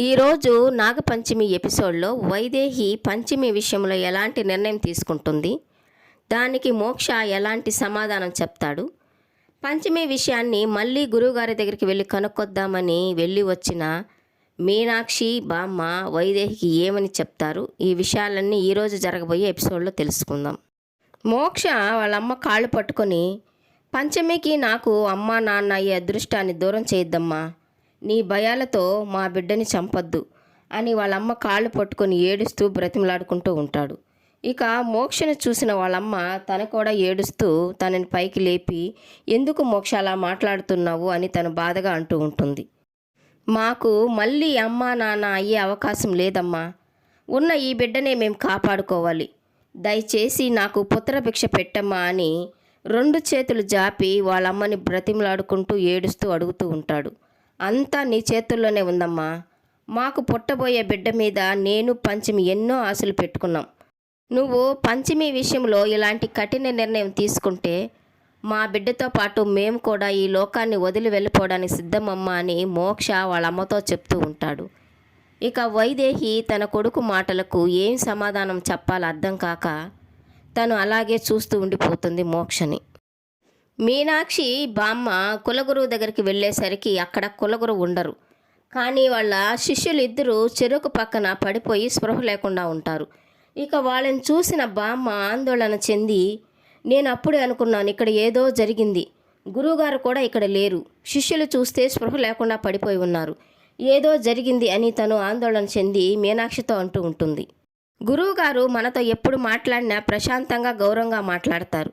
ఈరోజు నాగపంచమి ఎపిసోడ్లో వైదేహి పంచమి విషయంలో ఎలాంటి నిర్ణయం తీసుకుంటుంది? దానికి మోక్ష ఎలాంటి సమాధానం చెప్తాడు? పంచమి విషయాన్ని మళ్ళీ గురువుగారి దగ్గరికి వెళ్ళి కనుక్కొద్దామని వెళ్ళి వచ్చిన మీనాక్షి బామ్మ వైదేహికి ఏమని చెప్తారు? ఈ విషయాలన్నీ ఈరోజు జరగబోయే ఎపిసోడ్లో తెలుసుకుందాం. మోక్ష వాళ్ళ అమ్మ కాళ్ళు పట్టుకొని పంచమికి నాకు అమ్మ నాన్న ఈ అదృష్టాన్ని దూరం చేయొద్దమ్మా. నీ భయాలతో మా బిడ్డని చంపొద్దు అని వాళ్ళమ్మ కాళ్ళు పట్టుకొని ఏడుస్తూ బ్రతిమలాడుకుంటూ ఉంటాడు. ఇక మోక్షను చూసిన వాళ్ళమ్మ తన కూడా ఏడుస్తూ తనని పైకి లేపి ఎందుకు మోక్ష అలా మాట్లాడుతున్నావు? అని తను బాధగా అంటూ ఉంటుంది. మాకు మళ్ళీ అమ్మ నాన్న అయ్యే అవకాశం లేదమ్మా. ఉన్న ఈ బిడ్డనే మేము కాపాడుకోవాలి. దయచేసి నాకు పుత్రభిక్ష పెట్టమ్మా అని రెండు చేతులు జాపి వాళ్ళమ్మని బ్రతిమలాడుకుంటూ ఏడుస్తూ అడుగుతూ ఉంటాడు. అంతా నీ చేతుల్లోనే ఉందమ్మా. మాకు పుట్టబోయే బిడ్డ మీద నేను పంచమి ఎన్నో ఆశలు పెట్టుకున్నాం. నువ్వు పంచమి విషయంలో ఇలాంటి కఠిన నిర్ణయం తీసుకుంటే మా బిడ్డతో పాటు మేము కూడా ఈ లోకాన్ని వదిలి వెళ్ళిపోవడానికి సిద్ధమమ్మా అని మోక్ష వాళ్ళ అమ్మతో చెప్తూ ఉంటాడు. ఇక వైదేహి తన కొడుకు మాటలకు ఏం సమాధానం చెప్పాలో అర్థం కాక తను అలాగే చూస్తూ ఉండిపోతుంది మోక్షని. మీనాక్షి బామ్మ కులగురువు దగ్గరికి వెళ్ళేసరికి అక్కడ కులగురువు ఉండరు. కానీ వాళ్ళ శిష్యులు ఇద్దరు చెరుకు పక్కన పడిపోయి స్పృహ లేకుండా ఉంటారు. ఇక వాళ్ళని చూసిన బామ్మ ఆందోళన చెంది నేను అప్పుడే అనుకున్నాను ఇక్కడ ఏదో జరిగింది. గురువుగారు కూడా ఇక్కడ లేరు. శిష్యులు చూస్తే స్పృహ లేకుండా పడిపోయి ఉన్నారు. ఏదో జరిగింది అని తను ఆందోళన చెంది మీనాక్షితో అంటూ ఉంటుంది. గురువుగారు మనతో ఎప్పుడు మాట్లాడినా ప్రశాంతంగా గౌరవంగా మాట్లాడతారు.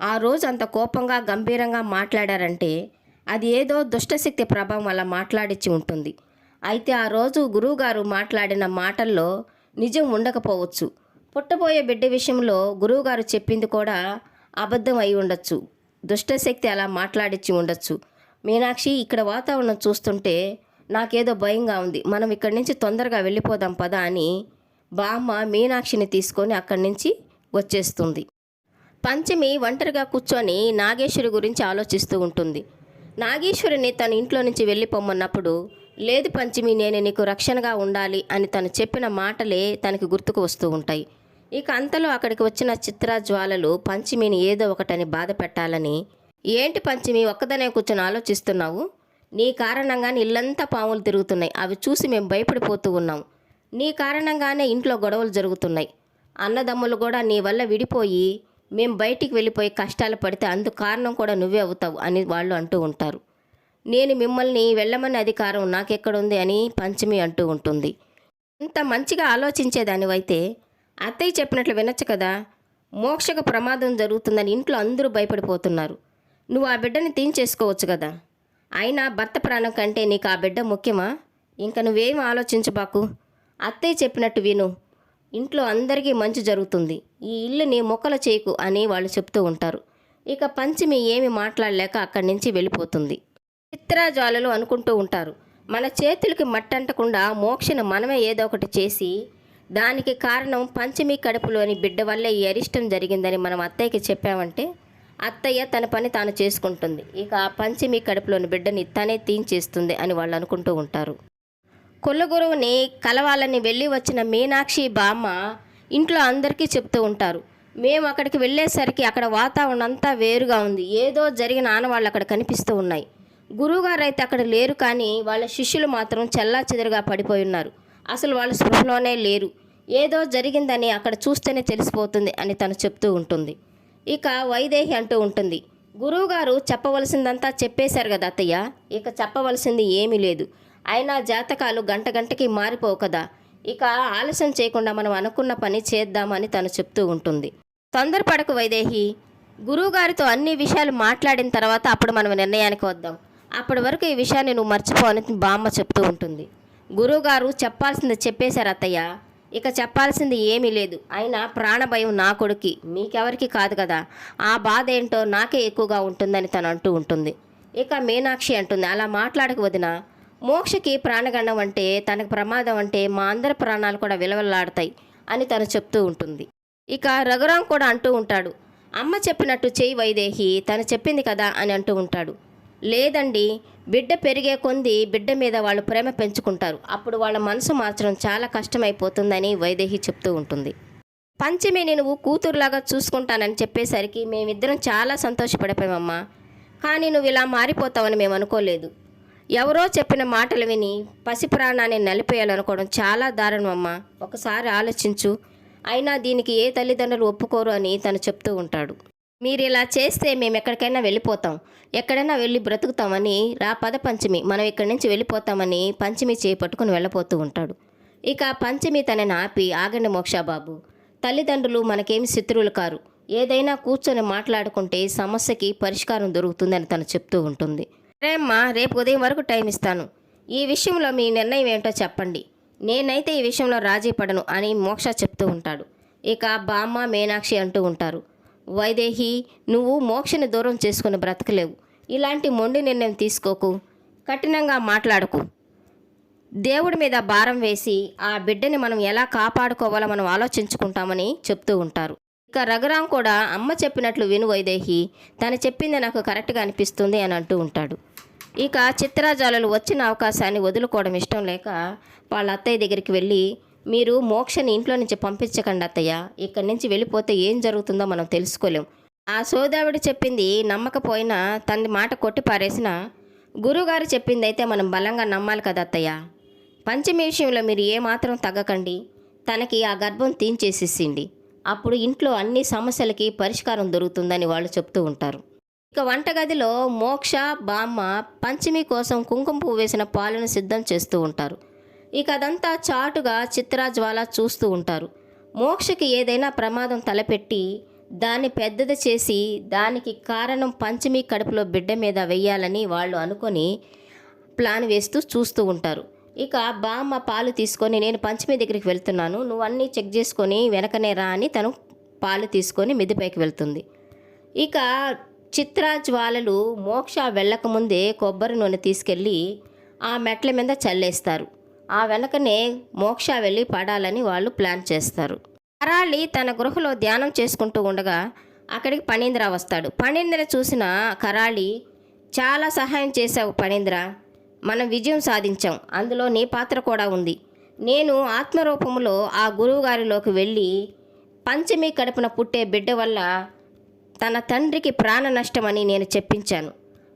ఆ రోజు అంత కోపంగా గంభీరంగా మాట్లాడారంటే అది ఏదో దుష్టశక్తి ప్రభావం వల్ల మాట్లాడిచ్చి ఉంటుంది. అయితే ఆ రోజు గురువుగారు మాట్లాడిన మాటల్లో నిజం ఉండకపోవచ్చు. పుట్టబోయే బిడ్డ విషయంలో గురువుగారు చెప్పింది కూడా అబద్ధం అయి ఉండొచ్చు. దుష్టశక్తి అలా మాట్లాడిచ్చి ఉండొచ్చు. మీనాక్షి ఇక్కడ వాతావరణం చూస్తుంటే నాకేదో భయంగా ఉంది. మనం ఇక్కడి నుంచి తొందరగా వెళ్ళిపోదాం పదా అని బామ్మ మీనాక్షిని తీసుకొని అక్కడి నుంచి వచ్చేస్తుంది. పంచమి ఒంటరిగా కూర్చొని నాగేశ్వరి గురించి ఆలోచిస్తూ ఉంటుంది. నాగేశ్వరిని తన ఇంట్లో నుంచి వెళ్ళిపోమ్మన్నప్పుడు లేదు పంచమి నేను నీకు రక్షణగా ఉండాలి అని తను చెప్పిన మాటలే తనకి గుర్తుకు వస్తూ ఉంటాయి. ఇక అంతలో అక్కడికి వచ్చిన చిత్ర జ్వాలలు పంచమిని ఏదో ఒకటని బాధ పెట్టాలని ఏంటి పంచమి ఒక్కదనే కూర్చొని ఆలోచిస్తున్నావు? నీ కారణంగానే ఇల్లంతా పాములు తిరుగుతున్నాయి. అవి చూసి మేము భయపడిపోతూ ఉన్నాం. నీ కారణంగానే ఇంట్లో గొడవలు జరుగుతున్నాయి. అన్నదమ్ములు కూడా నీ వల్ల విడిపోయి మేము బయటికి వెళ్ళిపోయి కష్టాలు పడితే అందుకు కారణం కూడా నువ్వే అవుతావు అని వాళ్ళు అంటూ ఉంటారు. నేను మిమ్మల్ని వెళ్ళమని అధికారం నాకెక్కడుంది అని పంచమి అంటూ ఉంటుంది. ఇంత మంచిగా ఆలోచించేదానివైతే అత్తయ్య చెప్పినట్లు వినొచ్చు కదా మోక్షకు ప్రమాదం జరుగుతుందని ఇంట్లో అందరూ భయపడిపోతున్నారు. నువ్వు ఆ బిడ్డని తీంచేసుకోవచ్చు కదా. అయినా భర్త ప్రాణం కంటే నీకు ఆ బిడ్డ ముఖ్యమా? ఇంకా నువ్వేం ఆలోచించబాకు అత్తయ్య చెప్పినట్టు విను. ఇంట్లో అందరికీ మంచి జరుగుతుంది. ఈ ఇల్లుని మొక్కలు చేయకు అని వాళ్ళు చెప్తూ ఉంటారు. ఇక పంచమి ఏమి మాట్లాడలేక అక్కడి నుంచి వెళ్ళిపోతుంది. చిత్రాజ్వాలలు అనుకుంటూ ఉంటారు. మన చేతులకి మట్టంటకుండా మోక్షను మనమే ఏదో ఒకటి చేసి దానికి కారణం పంచమి కడుపులోని బిడ్డ వల్లే ఈ అరిష్టం జరిగిందని మనం అత్తయ్యకి చెప్పామంటే అత్తయ్య తన పని తాను చేసుకుంటుంది. ఇక ఆ పంచమి కడుపులోని బిడ్డని తనే తీంచేస్తుంది అని వాళ్ళు అనుకుంటూ ఉంటారు. కొల్లగురువుని కలవాలని వెళ్ళి వచ్చిన మీనాక్షి బామ్మ ఇంట్లో అందరికీ చెప్తూ ఉంటారు. మేము అక్కడికి వెళ్ళేసరికి అక్కడ వాతావరణం అంతా వేరుగా ఉంది. ఏదో జరిగిన ఆనవాళ్ళు అక్కడ కనిపిస్తూ ఉన్నాయి. గురువుగారు అయితే అక్కడ లేరు కానీ వాళ్ళ శిష్యులు మాత్రం చెల్లా చెదరుగా పడిపోయి ఉన్నారు. అసలు వాళ్ళు స్పృహలోనే లేరు. ఏదో జరిగిందని అక్కడ చూస్తేనే తెలిసిపోతుంది అని తను చెప్తూ ఉంటుంది. ఇక వైదేహి అంటూ ఉంటుంది. గురువుగారు చెప్పవలసిందంతా చెప్పేశారు కదా అత్తయ్య? ఇక చెప్పవలసింది ఏమీ లేదు. అయినా జాతకాలు గంట గంటకి మారిపోవు కదా. ఇక ఆలస్యం చేయకుండా మనం అనుకున్న పని చేద్దామని తను చెప్తూ ఉంటుంది. తొందరపడకు వైదేహి. గురువుగారితో అన్ని విషయాలు మాట్లాడిన తర్వాత అప్పుడు మనం నిర్ణయానికి వద్దాం. అప్పటి వరకు ఈ విషయాన్ని నువ్వు మర్చిపోవని బామ్మ చెప్తూ ఉంటుంది. గురువుగారు చెప్పాల్సింది చెప్పేశారు అత్తయ్య. ఇక చెప్పాల్సింది ఏమీ లేదు. అయినా ప్రాణభయం నా కొడుకి మీకెవరికి కాదు కదా. ఆ బాధ ఏంటో నాకే ఎక్కువగా ఉంటుందని తను అంటూ ఉంటుంది. ఇక మీనాక్షి అంటుంది అలా మాట్లాడక వదిన. మోక్షకి ప్రాణగండం అంటే తనకు ప్రమాదం అంటే మా అందరి ప్రాణాలు కూడా విలవల్లాడతాయి అని తను చెప్తూ ఉంటుంది. ఇక రఘురాం కూడా అంటూ ఉంటాడు అమ్మ చెప్పినట్టు చేయి వైదేహి తను చెప్పింది కదా అని అంటూ ఉంటాడు. లేదండి బిడ్డ పెరిగే కొంది బిడ్డ మీద వాళ్ళు ప్రేమ పెంచుకుంటారు. అప్పుడు వాళ్ళ మనసు మార్చడం చాలా కష్టమైపోతుందని వైదేహి చెప్తూ ఉంటుంది. పంచమే నువ్వు కూతురులాగా చూసుకుంటానని చెప్పేసరికి మేమిద్దరం చాలా సంతోషపడిపోయామమ్మా. కానీ నువ్వు ఇలా మారిపోతావని మేము అనుకోలేదు ఎవరో చెప్పిన మాటలు విని పసి ప్రాణాన్ని నలిపేయాలనుకోవడం చాలా దారుణం ఒకసారి ఆలోచించు. అయినా దీనికి ఏ తల్లిదండ్రులు ఒప్పుకోరు అని తను చెప్తూ ఉంటాడు. మీరు ఇలా చేస్తే మేము ఎక్కడికైనా వెళ్ళిపోతాం. ఎక్కడైనా వెళ్ళి బ్రతుకుతామని రా పద పంచమి. మనం ఇక్కడి నుంచి వెళ్ళిపోతామని పంచమి చేపట్టుకుని వెళ్ళిపోతూ ఉంటాడు. ఇక పంచమి తనని ఆపి ఆగండి మోక్షాబాబు. తల్లిదండ్రులు మనకేమి శత్రువులు కారు. ఏదైనా కూర్చొని మాట్లాడుకుంటే సమస్యకి పరిష్కారం దొరుకుతుందని తను చెప్తూ ఉంటుంది. సరే అమ్మా రేపు ఉదయం వరకు టైం ఇస్తాను. ఈ విషయంలో మీ నిర్ణయం ఏంటో చెప్పండి. నేనైతే ఈ విషయంలో రాజీ పడను అని మోక్ష చెప్తూ ఉంటాడు. ఇక బామ్మ మీనాక్షి అంటూ ఉంటారు. వైదేహి నువ్వు మోక్షని దూరం చేసుకుని బ్రతకలేవు. ఇలాంటి మొండి నిర్ణయం తీసుకోకు. కఠినంగా మాట్లాడకు. దేవుడి మీద భారం వేసి ఆ బిడ్డని మనం ఎలా కాపాడుకోవాలో మనం ఆలోచించుకుంటామని చెప్తూ ఉంటారు. ఇక రఘురాం కూడా అమ్మ చెప్పినట్లు విను వైదేహి తను చెప్పింది నాకు కరెక్ట్గా అనిపిస్తుంది అని అంటూ ఉంటాడు. ఇక చిత్రజాలలు వచ్చిన అవకాశాన్ని వదులుకోవడం ఇష్టం లేక వాళ్ళ అత్తయ్య దగ్గరికి వెళ్ళి మీరు మోక్షని ఇంట్లో నుంచి పంపించకండి అత్తయ్య ఇక్కడి నుంచి వెళ్ళిపోతే ఏం జరుగుతుందో మనం తెలుసుకోలేం. ఆ సోదావిడ చెప్పింది నమ్మకపోయినా తన మాట కొట్టి పారేసిన గురువుగారు చెప్పింది అయితే మనం బలంగా నమ్మాలి కదా అత్తయ్య. పంచమి విషయంలో మీరు ఏమాత్రం తగ్గకండి తనకి ఆ గర్భం తీంచేసేసింది. అప్పుడు ఇంట్లో అన్ని సమస్యలకి పరిష్కారం దొరుకుతుందని వాళ్ళు చెప్తూ ఉంటారు. ఇక వంటగదిలో మోక్ష బామ్మ పంచమి కోసం కుంకుమ పువ్వు వేసిన పాలను సిద్ధం చేస్తూ ఉంటారు. ఇక అదంతా చాటుగా చిత్రాజ్వాల చూస్తూ ఉంటారు. మోక్షకి ఏదైనా ప్రమాదం తలపెట్టి దాన్ని పెద్దది చేసి దానికి కారణం పంచమి కడుపులో బిడ్డ మీద వెయ్యాలని వాళ్ళు అనుకొని ప్లాన్ వేస్తూ చూస్తూ ఉంటారు. ఇక బామ్మ పాలు తీసుకొని నేను పంచమి దగ్గరికి వెళ్తున్నాను. నువ్వు అన్నీ చెక్ చేసుకొని వెనకనే రా అని తను పాలు తీసుకొని మిద్దిపైకి వెళ్తుంది. ఇక చిత్ర జ్వాలలు మోక్ష వెళ్ళకముందే కొబ్బరి నూనె తీసుకెళ్ళి ఆ మెట్ల మీద చల్లేస్తారు. ఆ వెనకనే మోక్ష వెళ్ళి పడాలని వాళ్ళు ప్లాన్ చేస్తారు. కరాళి తన గృహలో ధ్యానం చేసుకుంటూ ఉండగా అక్కడికి పణీంద్ర వస్తాడు. పణీంద్ర చూసిన కరాళి చాలా సహాయం చేశావు పణీంద్ర మనం విజయం సాధించాం. అందులో నీ పాత్ర కూడా ఉంది. నేను ఆత్మరూపంలో ఆ గురువుగారిలోకి వెళ్ళి పంచమి కడుపున పుట్టే బిడ్డ వల్ల తన తండ్రికి ప్రాణ నష్టమని నేను చెప్పించాను.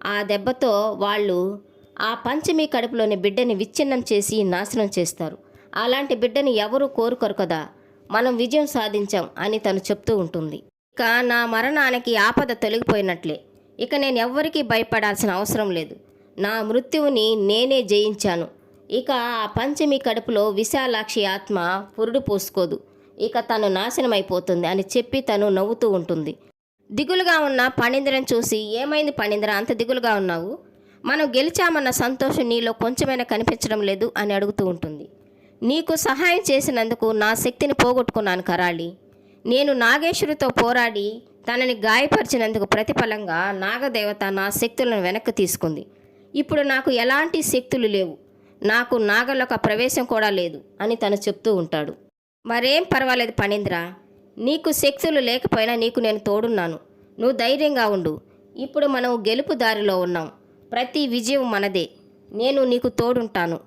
ఆ దెబ్బతో వాళ్ళు ఆ పంచమి కడుపులోని బిడ్డని విచ్ఛిన్నం చేసి నాశనం చేస్తారు. అలాంటి బిడ్డని ఎవరూ కోరుకోరు కదా. మనం విజయం సాధించాం అని తను చెప్తూ ఉంటుంది. ఇక నా మరణానికి ఆపద తొలగిపోయినట్లే. ఇక నేను ఎవ్వరికీ భయపడాల్సిన అవసరం లేదు. నా మృత్యువుని నేనే జయించాను. ఇక ఆ పంచమి కడుపులో విశాలాక్షి ఆత్మ పురుడు పోసుకోదు. ఇక తను నాశనమైపోతుంది అని చెప్పి తను నవ్వుతూ ఉంటుంది. దిగులుగా ఉన్న పణీంద్రం చూసి ఏమైంది పణీంద్ర అంత దిగులుగా ఉన్నావు? మనం గెలిచామన్న సంతోషం నీలో కొంచెమైనా కనిపించడం లేదు అని అడుగుతూ ఉంటుంది. నీకు సహాయం చేసినందుకు నా శక్తిని పోగొట్టుకున్నాను కరాళి. నేను నాగేశ్వరితో పోరాడి తనని గాయపరిచినందుకు ప్రతిఫలంగా నాగదేవత నా శక్తులను వెనక్కి తీసుకుంది. ఇప్పుడు నాకు ఎలాంటి శక్తులు లేవు. నాకు నాగలోక ప్రవేశం కూడా లేదు అని తను చెప్తూ ఉంటాడు. మరేం పర్వాలేదు పణీంద్ర. నీకు శక్తులు లేకపోయినా నీకు నేను తోడున్నాను. నువ్వు ధైర్యంగా ఉండు. ఇప్పుడు మనం గెలుపు దారిలో ఉన్నాం. ప్రతి విజయం మనదే. నేను నీకు తోడుంటాను.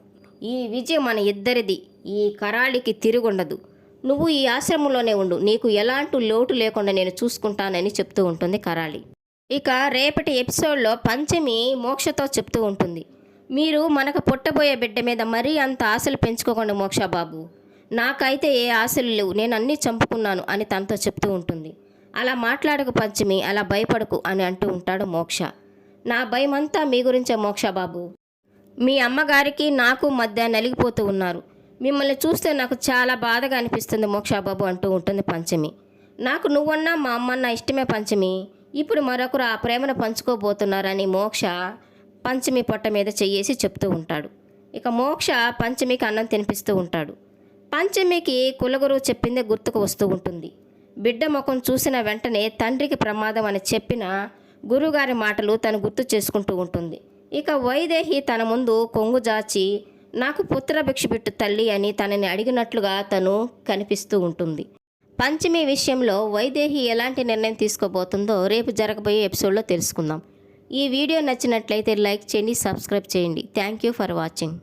ఈ విజయం మన ఇద్దరిది. ఈ కరాళికి తిరుగుండదు. నువ్వు ఈ ఆశ్రమంలోనే ఉండు. నీకు ఎలాంటి లోటు లేకుండా నేను చూసుకుంటానని చెప్తూ ఉంటుంది కరాళి. ఇక రేపటి ఎపిసోడ్లో పంచమి మోక్షతో చెప్తూ ఉంటుంది. మీరు మనకు పుట్టబోయే బిడ్డ మీద మరీ అంత ఆశలు పెంచుకోకండి మోక్ష బాబు నాకైతే ఏ ఆశలు లేవు. నేను అన్నీ చంపుకున్నాను అని తనతో చెప్తూ ఉంటుంది. అలా మాట్లాడకు పంచమి అలా భయపడకు అని అంటూ ఉంటాడు మోక్ష. నా భయమంతా మీ గురించే మోక్ష బాబు మీ అమ్మగారికి నాకు మధ్య నలిగిపోతూ ఉన్నారు. మిమ్మల్ని చూస్తే నాకు చాలా బాధగా అనిపిస్తుంది మోక్షాబాబు అంటూ ఉంటుంది పంచమి. నాకు నువ్వన్నా మా అమ్మన్న ఇష్టమే పంచమి. ఇప్పుడు మరొకరు ఆ ప్రేమను పంచుకోబోతున్నారని మోక్ష పంచమి పొట్ట మీద చెయ్యేసి చెప్తూ ఉంటాడు. ఇక మోక్ష పంచమికి అన్నం తినిపిస్తూ ఉంటాడు. పంచమికి కులగురువు చెప్పిందే గుర్తుకు వస్తూ ఉంటుంది. బిడ్డ ముఖం చూసిన వెంటనే తండ్రికి ప్రమాదం అని చెప్పిన గురుగారి మాటలు తను గుర్తు చేసుకుంటూ ఉంటుంది. ఇక వైదేహి తన ముందు కొంగు జాచి నాకు పుత్రభిక్ష పెట్టు తల్లి అని తనని అడిగినట్లుగా తను కనిపిస్తూ ఉంటుంది. పంచమి విషయంలో వైదేహి ఎలాంటి నిర్ణయం తీసుకోబోతుందో రేపు జరగబోయే ఎపిసోడ్లో తెలుసుకుందాం. ఈ వీడియో నచ్చినట్లయితే లైక్ చేయండి సబ్స్క్రైబ్ చేయండి. Thank you for watching.